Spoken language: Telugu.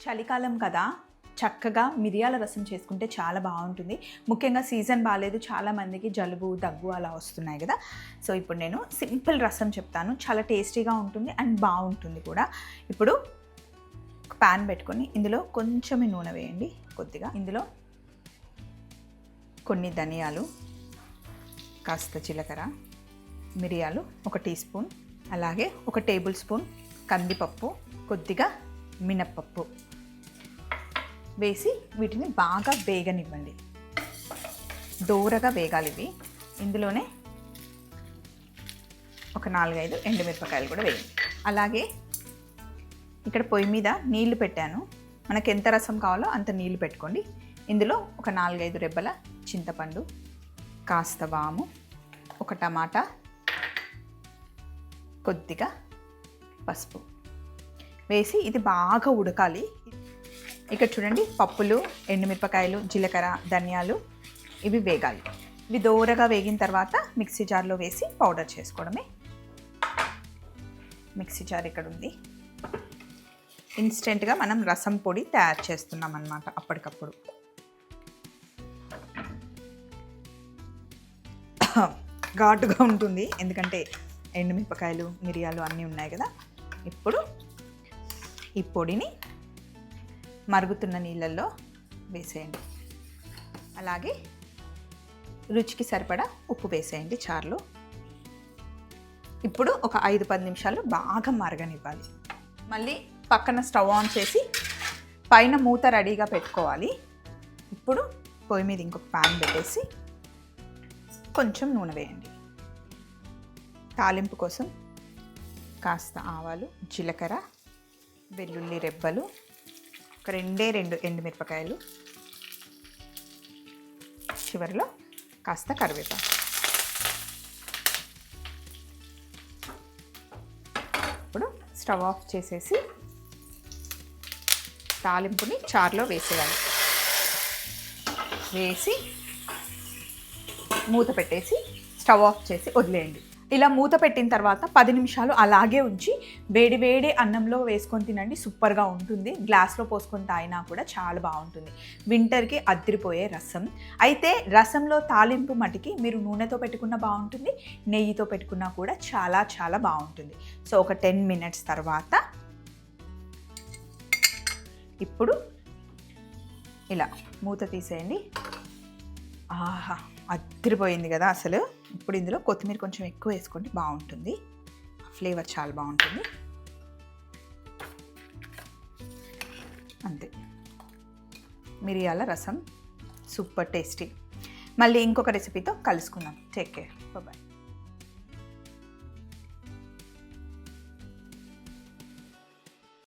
చలికాలం కదా చక్కగా మిరియాల రసం చేసుకుంటే చాలా బాగుంటుంది. ముఖ్యంగా సీజన్ బాగాలేదు చాలా మందికి జలుబు దగ్గు అలా వస్తున్నాయి కదా. సో ఇప్పుడు నేను సింపుల్ రసం చెప్తాను. చాలా టేస్టీగా ఉంటుంది అండ్ బాగుంటుంది కూడా. ఇప్పుడు ప్యాన్ పెట్టుకొని ఇందులో కొంచెమే నూనె వేయండి కొద్దిగా. ఇందులో కొన్ని ధనియాలు కాస్త జీలకర్ర మిరియాలు ఒక టీ స్పూన్ అలాగే ఒక టేబుల్ స్పూన్ కందిపప్పు కొద్దిగా మినప్పప్పు వేసి వీటిని బాగా వేగనివ్వండి. దూరగా వేగాలి ఇవి. ఇందులోనే ఒక నాలుగైదు ఎండుమిరపకాయలు కూడా వేయండి. అలాగే ఇక్కడ పొయ్యి మీద నీళ్ళు పెట్టాను. మనకు ఎంత రసం కావాలో అంత నీళ్ళు పెట్టుకోండి. ఇందులో ఒక నాలుగైదు రెబ్బల చింతపండు కాస్త వాము ఒక టమాటా కొద్దిగా పసుపు. వేసి ఇది బాగా ఉడకాలి. ఇక్కడ చూడండి పప్పులు ఎండుమిరపకాయలు జీలకర్ర ధనియాలు ఇవి వేగాలి. ఇవి దోరగా వేగిన తర్వాత మిక్సీ జార్లో వేసి పౌడర్ చేసుకోవడమే. మిక్సీ జార్ ఇక్కడ ఉంది. ఇన్స్టెంట్గా మనం రసం పొడి తయారు చేస్తున్నాం అన్నమాట అప్పటికప్పుడు. ఘాటుగా ఉంటుంది. ఎందుకంటే ఎండుమిరపకాయలు మిరియాలు అన్నీ ఉన్నాయి కదా. ఇప్పుడు ఈ పొడిని మరుగుతున్న నీళ్ళల్లో వేసేయండి. అలాగే రుచికి సరిపడా ఉప్పు వేసేయండి చారులో. ఇప్పుడు ఒక ఐదు పది నిమిషాలు బాగా మరగనివ్వాలి. మళ్ళీ పక్కన స్టవ్ ఆన్ చేసి పైన మూత రెడీగా పెట్టుకోవాలి. ఇప్పుడు పొయ్యి మీద ఇంకొక ప్యాన్ పెట్టేసి కొంచెం నూనె వేయండి. తాలింపు కోసం కాస్త ఆవాలు జీలకర్ర వెల్లుల్లి రెబ్బలు ఒక రెండే రెండు ఎండుమిరపకాయలు చివరిలో కాస్త కరివేపాకు. ఇప్పుడు స్టవ్ ఆఫ్ చేసేసి తాలింపుని చారులో వేసేయాలి. వేసి మూత పెట్టేసి స్టవ్ ఆఫ్ చేసి వదిలేయండి. ఇలా మూత పెట్టిన తర్వాత పది నిమిషాలు అలాగే ఉంచి వేడి వేడి అన్నంలో వేసుకొని తినండి. సూపర్గా ఉంటుంది. గ్లాస్లో పోసుకొని తాగినా కూడా చాలా బాగుంటుంది. వింటర్కి అద్దరిపోయే రసం. అయితే రసంలో తాలింపు మటుకి మీరు నూనెతో పెట్టుకున్నా బాగుంటుంది. నెయ్యితో పెట్టుకున్నా కూడా చాలా చాలా బాగుంటుంది. సో ఒక టెన్ మినిట్స్ తర్వాత ఇప్పుడు ఇలా మూత తీసేయండి. ఆహా అద్దరిపోయింది కదా అసలు. ఇప్పుడు ఇందులో కొత్తిమీర కొంచెం ఎక్కువ వేసుకుంటే బాగుంటుంది. ఫ్లేవర్ చాలా బాగుంటుంది. అంతే. మిరియాల రసం సూపర్ టేస్టీ. మళ్ళీ ఇంకొక రెసిపీతో కలుసుకుందాం. Take care bye